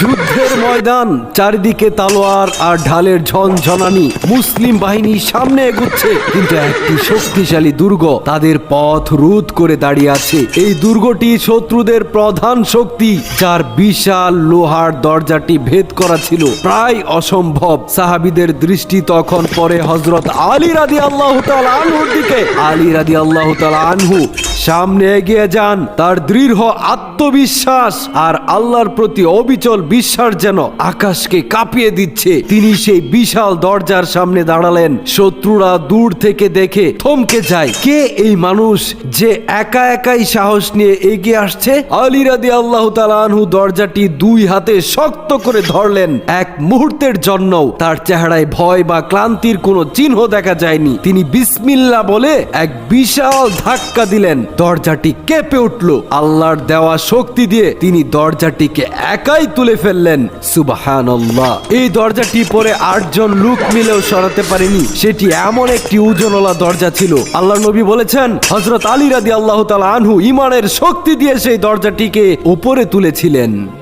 যুদ্ধের ময়দান, চারিদিকে তালোয়ার আর ঢালের ঝনঝনানি। মুসলিম বাহিনী সামনে এগুচ্ছে, কিন্তু একটি শক্তিশালী দুর্গ তাদের পথ রোধ করে দাঁড়িয়ে আছে। এই দুর্গটি শত্রুদের প্রধান শক্তি, যার বিশাল লোহার দরজাটি ভেদ করা ছিল। প্রায় অসম্ভব। সাহাবিদের দৃষ্টি তখন পরে হজরত আলী রাদি আল্লাহ আনহুর দিকে। আলী রাদি আল্লাহ আনহু সামনে এগিয়ে যান, তার দৃঢ় আত্মবিশ্বাস আর আল্লাহর প্রতি অবিচল বিশ্বাস যেন আকাশকে কাঁপিয়ে দিচ্ছে। তিনি সেই বিশাল দরজার সামনে দাঁড়ালেন। শত্রুরা দূর থেকে দেখে থমকে যায়। কে এই মানুষ যে একা একাই সাহস নিয়ে এগিয়ে আসছে? আলী রাদি আল্লাহ আনহু দরজাটি দুই হাতে শক্ত করে ধরলেন। এক মুহূর্তের জন্য তার চেহারায় ভয় বা ক্লান্তির কোনো চিহ্ন দেখা যায়নি। তিনি বিসমিল্লা বলে এক বিশাল ধাক্কা দিলেন। দরজাটি কেঁপে উঠল। আল্লাহর দেওয়া শক্তি দিয়ে তিনি দরজাটিকে একাই তুলে ফেললেন। সুবাহান এই দরজাটি পরে আটজন লোক মিলেও সরাতে পারেনি। সেটি এমন একটি ওজনওয়ালা দরজা ছিল। আল্লাহ নবী বলেছেন হজরত আলী রাদি আল্লাহ আনহু ইমানের শক্তি দিয়ে সেই দরজাটিকে উপরে তুলেছিলেন।